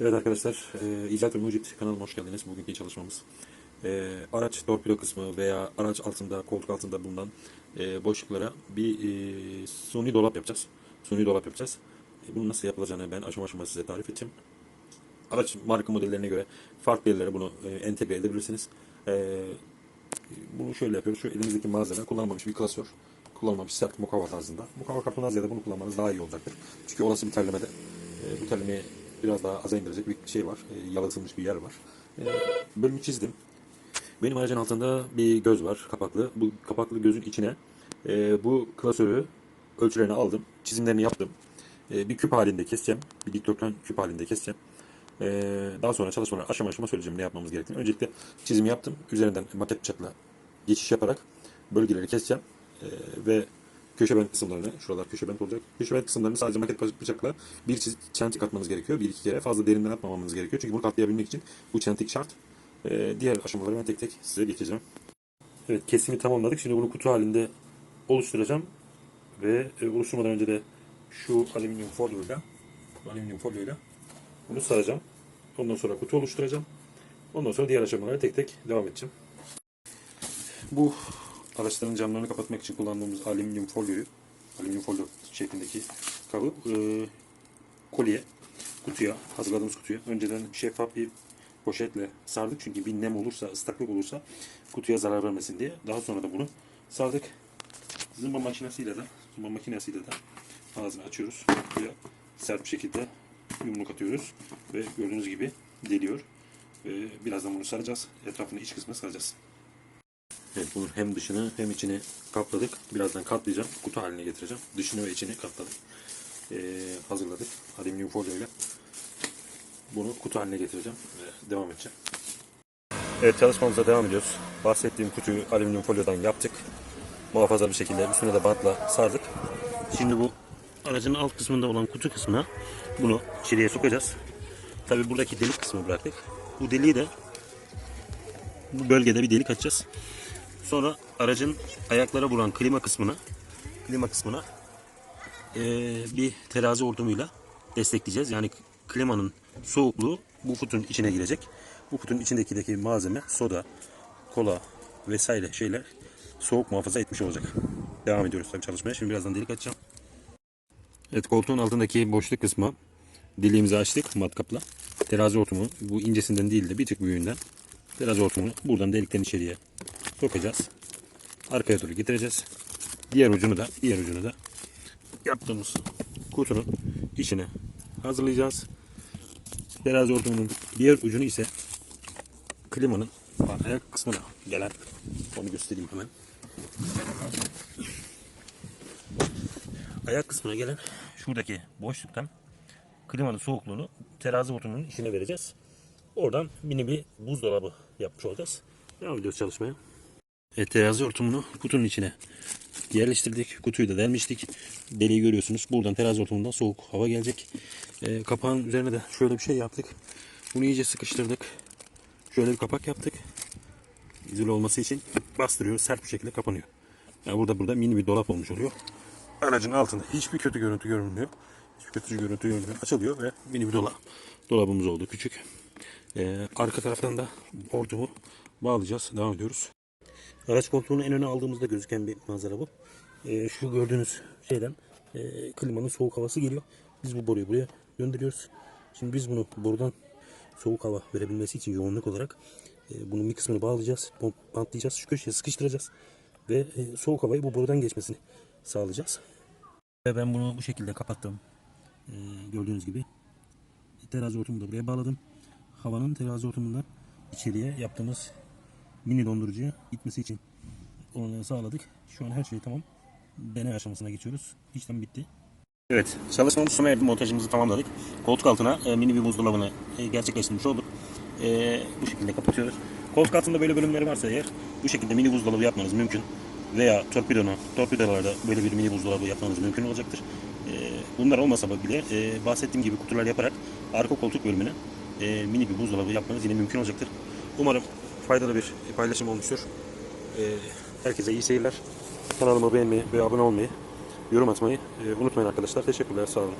Evet arkadaşlar, e, İcat ve Mucit kanalıma hoş geldiniz. Bugünkü çalışmamız e, araç torpido kısmı veya araç altında, koltuk altında bulunan e, boşluklara bir e, suni dolap yapacağız. Suni dolap yapacağız. E, bunu nasıl yapılacağını ben aşama aşama size tarif edeceğim. Araç marka modellerine göre farklı yerlere bunu e, entegre edebilirsiniz. E, bunu şöyle yapıyoruz. Şu elimizdeki malzeme kullanılmamış bir klasör. Kullanılmamış sert mukavva tarzında. Mukavva kapından ziyade bunu kullanmanız daha iyi olacaktır. Çünkü olası bir terlemede e, bu terlemeyi biraz daha aza indirecek bir şey var. E, yalıtılmış bir yer var. E, bölümü çizdim. Benim aracın altında bir göz var kapaklı. Bu kapaklı gözün içine e, bu klasörü ölçülerini aldım. Çizimlerini yaptım. E, bir küp halinde keseceğim. Bir dikdörtgen küp halinde keseceğim. Ee, daha sonra çalışmalar aşama aşama söyleyeceğim ne yapmamız gerektiğini. Öncelikle çizim yaptım. Üzerinden maket bıçakla geçiş yaparak bölgeleri keseceğim. Ee, ve köşe bent kısımlarını, şuralar köşe bent olacak. Köşe bent kısımlarını sadece maket bıçakla bir çiz, çentik atmanız gerekiyor. Bir iki kere fazla derinden atmamanız gerekiyor. Çünkü bunu katlayabilmek için bu çentik şart. Ee, diğer aşamaları ben tek tek size geçeceğim. Evet kesimi tamamladık. Şimdi bunu kutu halinde oluşturacağım. Ve e, oluşturmadan önce de şu alüminyum folyoyla alüminyum folyoyla bunu saracağım. Ondan sonra kutu oluşturacağım. Ondan sonra diğer aşamalara tek tek devam edeceğim. Bu araçların camlarını kapatmak için kullandığımız alüminyum folyoyu, alüminyum folyo şeklindeki kabı e, kolye, kutuya, hazırladığımız kutuya önceden şeffaf bir poşetle sardık. Çünkü bir nem olursa, ıslaklık olursa kutuya zarar vermesin diye. Daha sonra da bunu sardık. Zımba makinesiyle de, zımba makinesiyle de ağzını açıyoruz. Kutuya sert bir şekilde yumruk atıyoruz ve gördüğünüz gibi deliyor. Ve birazdan bunu saracağız. Etrafını iç kısmına saracağız. Evet bunun hem dışını hem içini kapladık. Birazdan katlayacağım. Kutu haline getireceğim. Dışını ve içini katladık. Ee, hazırladık. Alüminyum folyo ile. Bunu kutu haline getireceğim ve devam edeceğim. Evet çalışmamıza devam ediyoruz. Bahsettiğim kutuyu alüminyum folyodan yaptık. Muhafaza bir şekilde üstüne de bantla sardık. Şimdi bu aracın alt kısmında olan kutu kısmına bunu içeriye sokacağız. Tabi buradaki delik kısmı bıraktık. Bu deliği de bu bölgede bir delik açacağız. Sonra aracın ayaklara vuran klima kısmına klima kısmına eee, bir terazi hortumuyla destekleyeceğiz. Yani klimanın soğukluğu bu kutunun içine girecek. Bu kutunun içindeki malzeme soda, kola vesaire şeyler soğuk muhafaza etmiş olacak. Devam ediyoruz tabii çalışmaya. Şimdi birazdan delik açacağım. Evet koltuğun altındaki boşluk kısmı deliğimizi açtık matkapla. Terazi hortumu bu incesinden değil de bir tık büyüğünden terazi hortumunu buradan delikten içeriye sokacağız. Arkaya doğru getireceğiz. Diğer ucunu da diğer ucunu da yaptığımız kutunun içine hazırlayacağız. Terazi hortumunun diğer ucunu ise klimanın ayak kısmına gelen onu göstereyim hemen. ayak kısmına gelen şuradaki boşluktan klimanın soğukluğunu terazi hortumunun içine vereceğiz. Oradan mini bir buzdolabı yapmış olacağız. Devam ediyoruz çalışmaya. Evet, terazi hortumunu kutunun içine yerleştirdik. Kutuyu da delmiştik. Deliği görüyorsunuz. Buradan terazi hortumundan soğuk hava gelecek. Ee, kapağın üzerine de şöyle bir şey yaptık. Bunu iyice sıkıştırdık. Şöyle bir kapak yaptık. İzole olması için bastırıyoruz. Sert bir şekilde kapanıyor. Yani burada burada mini bir dolap olmuş oluyor aracın altında hiçbir kötü görüntü görünmüyor. Hiçbir kötü görüntü görünmüyor. Açılıyor ve mini bir dolap. Dolabımız oldu küçük. Ee, arka taraftan da hortumu bağlayacağız. Devam ediyoruz. Araç koltuğunu en öne aldığımızda gözüken bir manzara bu. Ee, şu gördüğünüz şeyden e, klimanın soğuk havası geliyor. Biz bu boruyu buraya gönderiyoruz. Şimdi biz bunu borudan soğuk hava verebilmesi için yoğunluk olarak e, bunun bir kısmını bağlayacağız. Bantlayacağız. Şu köşeye sıkıştıracağız. Ve e, soğuk havayı bu borudan geçmesini sağlayacağız. Ben bunu bu şekilde kapattım. Ee, gördüğünüz gibi. Terazi hortumu da buraya bağladım. Havanın terazi hortumundan içeriye yaptığımız mini dondurucuya gitmesi için onu sağladık. Şu an her şey tamam. Deney aşamasına geçiyoruz. İşlem bitti. Evet, çalışmamız sona erdi. Montajımızı tamamladık. Koltuk altına e, mini bir buzdolabını e, gerçekleştirmiş olduk. E, bu şekilde kapatıyoruz. Koltuk altında böyle bölümleri varsa eğer bu şekilde mini buzdolabı yapmanız mümkün veya torpidona, torpidolarda böyle bir mini buzdolabı yapmanız mümkün olacaktır. Ee, bunlar olmasa bile e, bahsettiğim gibi kutular yaparak arka koltuk bölümüne e, mini bir buzdolabı yapmanız yine mümkün olacaktır. Umarım faydalı bir paylaşım olmuştur. Ee, herkese iyi seyirler. Kanalıma beğenmeyi ve abone olmayı, yorum atmayı e, unutmayın arkadaşlar. Teşekkürler, sağ olun.